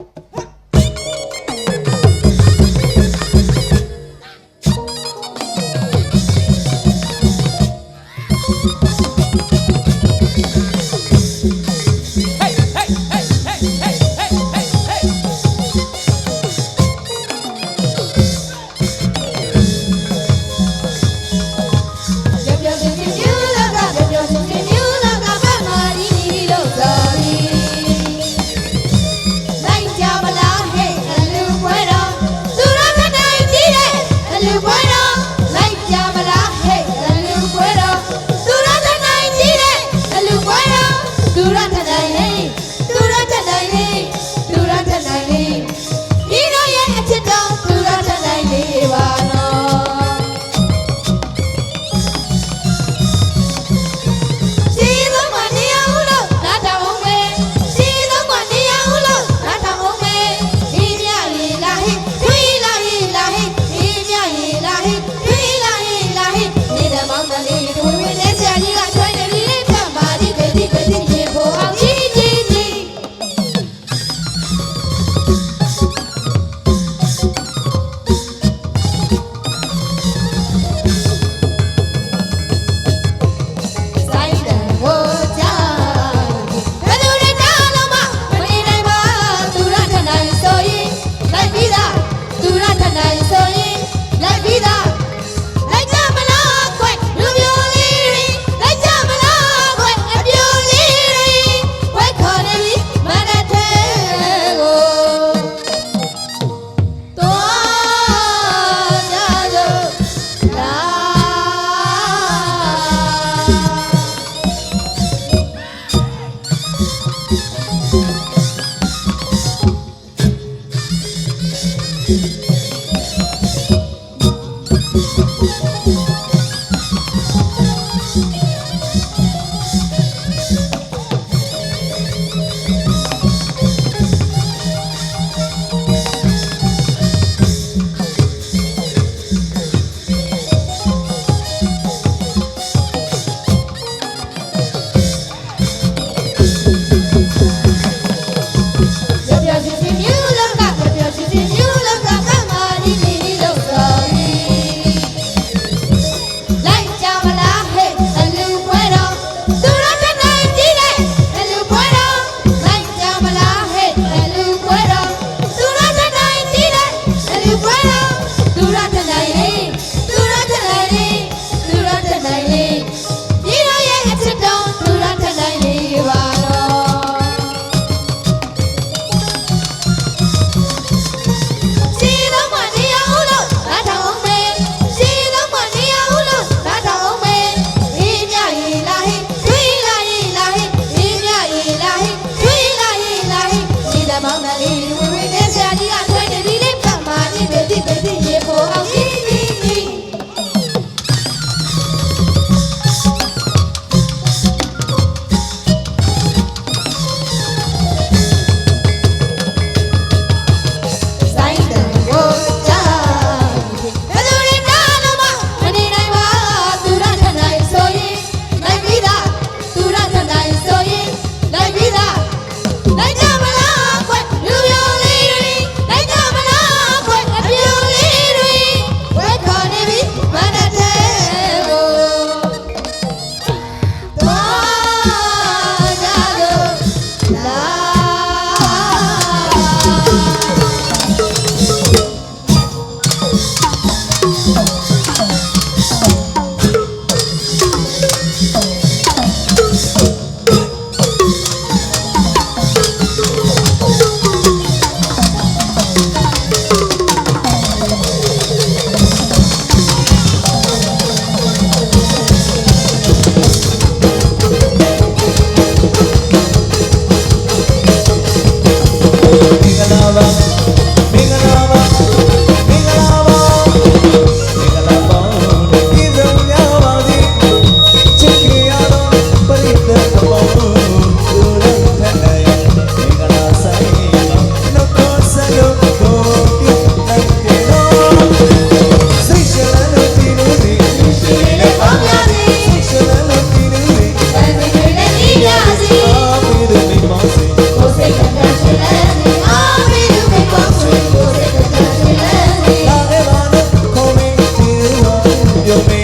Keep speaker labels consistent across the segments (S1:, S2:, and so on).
S1: ပြော Thank you. Thank you. your face.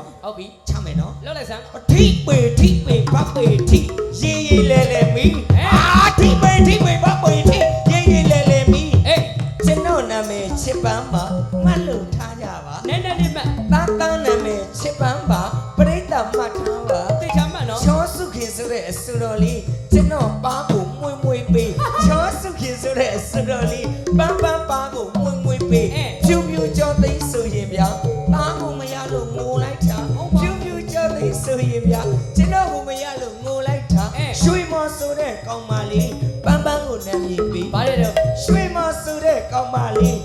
S1: နော်ဟုတ်ပြီချမယ်နော်လောက်လိုက်စမ်းအထိပေထိပေ
S2: ဘပေ
S3: ထိ
S2: ရေရေလဲလဲမီ
S3: ဟဲ့
S2: အာထိပေထိပေဘပေထိရေရေလဲလဲမီ
S3: အေး
S2: ကျွန်တော်နာမည်ချစ်ပန်းပါမှတ်လို့ထားကြပါ
S3: နဲနဲလေးမှတ်
S2: တန်းတန်းနာမည်ချစ်ပန်းပါပြိတ္တမှတ်ထားပါ
S3: သိချမှတ်နော်
S2: ချောစုခင်ဆိုတဲ့အစတော်လေးကျွန်တော်ပါကိုမွေ့မွေ့ပေးချောစုခင်ဆိုတဲ့အစတော်လေးပန်းပန်း တဲ့ကောင်မလေး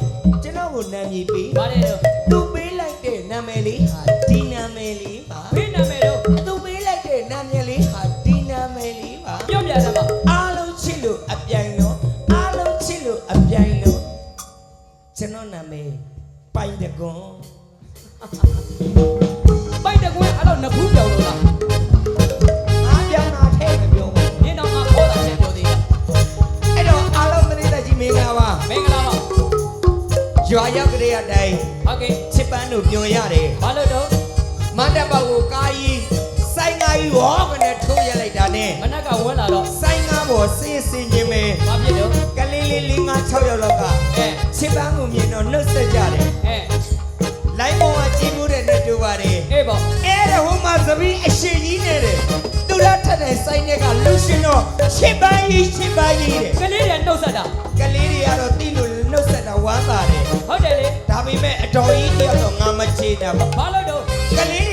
S2: ကျွန်
S3: တော်
S2: ကိုနာမည်ပေး
S3: ဗါတယ်တော့
S2: သူပေးလိုက်တဲ့နာမည်လေးဟာဒီနာမည်လေးပါ
S3: ဖေးနာမည်တော့
S2: သူပေးလိုက်တဲ့နာမည်လေးဟာဒီနာမည်လေးပါ
S3: ပြောပြစမ်းပါ
S2: အားလုံးချစ်လို့အပြိုင်လို့အားလုံးချစ်လို့အပြိုင်လို့ကျွန်တော်နာမည်ပိုင်တကွန်
S3: ပိုက်တကွန်းအဲ့တော့နှစ်ခု
S2: ရွာရောက်ကလေးအတိုင်း
S3: ဟုတ်ကဲ့
S2: ချစ်ပန်းတို့ပြောရတယ်
S3: ဘာလို့တော့
S2: မန္တပကိုကာကြီးဆိုင်ကာကြီးဝေါကနေထိုးရလိုက်တာနဲ့
S3: မနက်ကဝန်းလာတော့
S2: ဆိုင်ကားပေါ်စေးစင်ခြင်းပဲ
S3: ဘာဖြစ်တော့
S2: ကလေးလေးလေးငါ6ယောက်လောက်က
S3: အဲ
S2: ချစ်ပန်းကိုမြင်တော့နှုတ်ဆက်ကြတယ်
S3: အဲ
S2: လိုင်းပေါ်မှာကြည့်မှုတဲ့နဲ့တူပါတယ်
S3: အေးပေါ့
S2: အဲ့ဒါဟိုမှာသပီးအရှိကြီးနေတယ်သူလားထက်တဲ့ဆိုင်တွေကလူရှင်တော့ချစ်ပန်းကြီးချစ်ပန်းကြီးတဲ့
S3: ကလေးတွေနှုတ်ဆက်တာ
S2: ကလေးတွေကတော့တိလို့နှုတ်ဆက်တာဝမ်းသာတယ်
S3: တော်
S2: ကြီးတယောက်တော့ငါမချေတာပါ
S3: ဘာလို့တော့
S2: ကလေး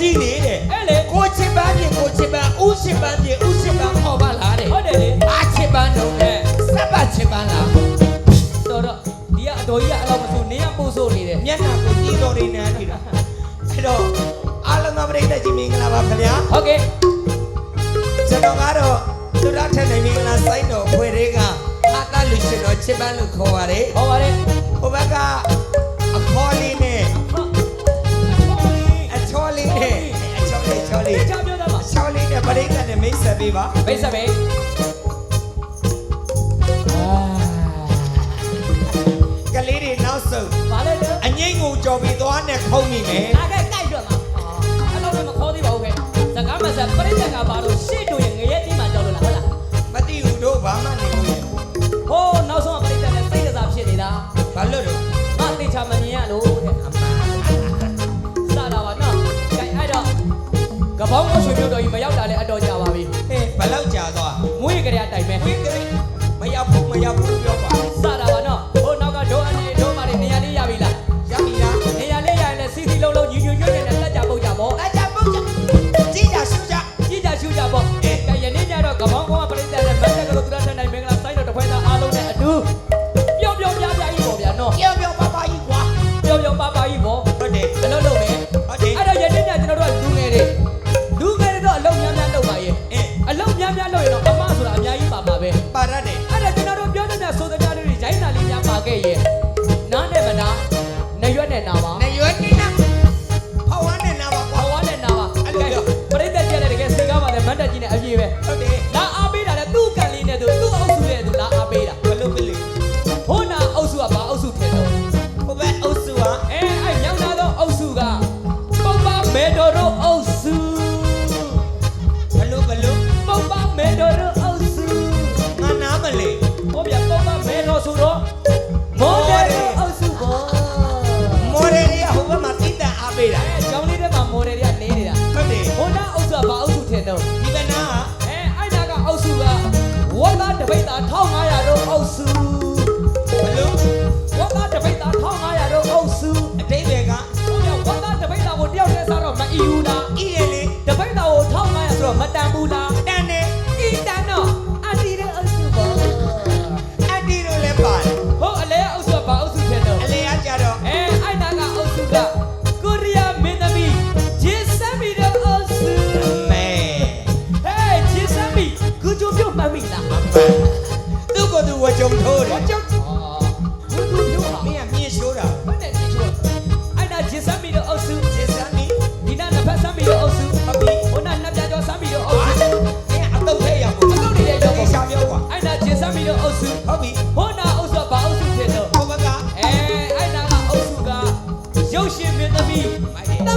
S2: ကြီးလေးတဲ့
S3: အဲ့
S2: လေကိုချစ်ပန်းပြင်ကိုချစ်ပန်းဦးချစ်ပန်းပြင်ဦးချစ်ပန်းခေါ်ပါလားတဲ့ဟုတ်တယ်လေ
S3: အား
S2: ချစ်ပန်းတော့
S3: တဲ့
S2: စက်ပါချစ်ပန်းလား
S3: တော်တော့ဒီကအတော်ကြီးကအလောက်မဆိုနင်းကပို့ဆို့နေတယ်
S2: မျက်နှာကိုကြီးတော်နေနေနေတာအဲ့တော့အားလုံးကပရိသတ်ကြီးမင်္ဂလာပါခင်ဗျာ
S3: ဟုတ်ကဲ့
S2: ကျွန်တော်ကတော့သူရထက်နေမင်္ဂလာစိုက်တော်ဖွယ်တွေကအာတလူရှင်တော်ချစ်ပန်းလို့ခေါ်ပါတယ်
S3: ဟောပါတယ်
S2: ဟိုဘက်က လေး
S3: ချောလေးတိချာပြောတာပါ
S2: ချောလေးနဲ့ပရိသတ်နဲ့မိတ်ဆက်ပေးပါ
S3: မိတ်ဆက်ပဲအာ
S2: ကလေးတွေနောက်ဆုံး
S3: ဘာလဲတော့
S2: အငိမ့်ကိုကြော်ပြီးသွားနဲ့ခုံးမိမယ်
S3: လာခဲ့တိုက်တော့မှာအဲ့လောက်လည်းမခေါ်သေးပါဘူးခဲ့စကားမဆက်ပြိတ္တကဘာလို့ရှေ့တို့ရ မြို့တော်ကြီးမရောက်တာလည်းအတော်ကြာပါပြီ
S2: ဟဲ့ဘယ်လောက်ကြာသွား
S3: မွေးကြရတိုင်ပဲ
S2: ဝိကရိမရောက်ဘူးမရောက်ဘူးပြော ပါ။
S3: နရွေးနိနာဟောဝါနဲ့နာပါ။
S2: ဟော
S3: ဝါနဲ့နာပါ။
S2: အဲ့ဒါပြိတ္တ
S3: ကြီးလည်းတ
S2: က
S3: ယ်စိတ်ကားပါတယ်ဗတ်တ
S2: က်ကြီး
S3: နဲ့အပြည့်ပဲ။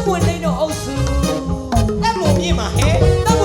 S3: ဝင်သိန်းတော့အုပ်စု
S2: အဲ့လို
S3: မြ
S2: င်
S3: မှာဟဲ့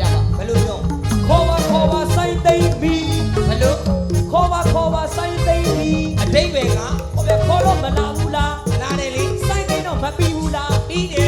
S3: ရပါ
S2: ဘယ်လိုပြော
S3: ခေါ်ပါခေါ်ပါစိုက်သိမ့်ပြီ
S2: ဘယ်လို
S3: ခေါ်ပါခေါ်ပါစိုက်သိမ့်ပြီ
S2: အတိတ်ပဲက
S3: ဟိုပဲခေါ်တော့မလာဘူးလား
S2: လာတယ်လေ
S3: စိုက်သိမ့်တော့မပြီးဘူးလားပြီးတယ်